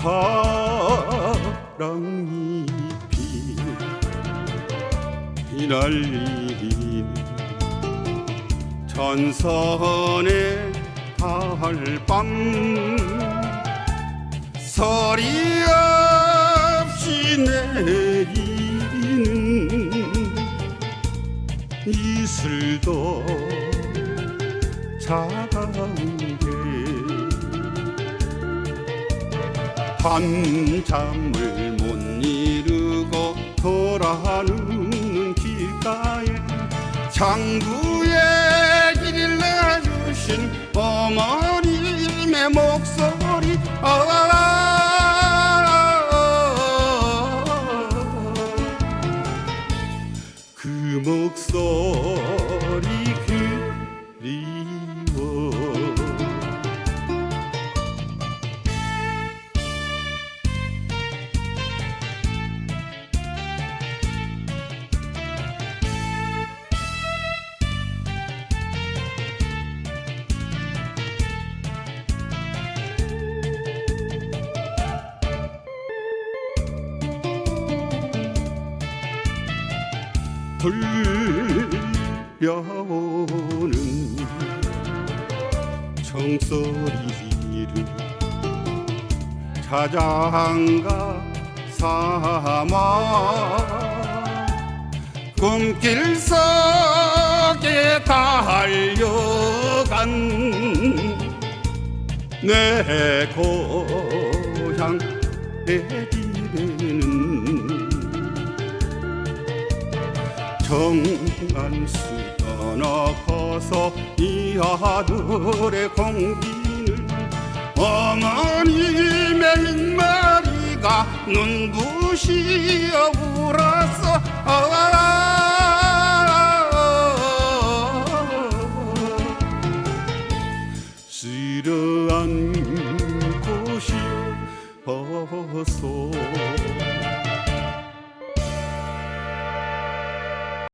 가랑잎이 휘날리는 전선의 달밤 소리 없이 내리는 이슬도 차가 한잠을 못 이루고 돌아누는 길가에 장구에 길러주신 어머님의 목소리. 아, 그 목소리 그리 들려오는 청소리를 자장가 삼아 꿈길 속에 달려간 내 고향 내 집에는 정안수 떠나가서 이 아들의 공기는 어머님의 민마리가 눈부시어 울었어. 쓰러한 곳이 어소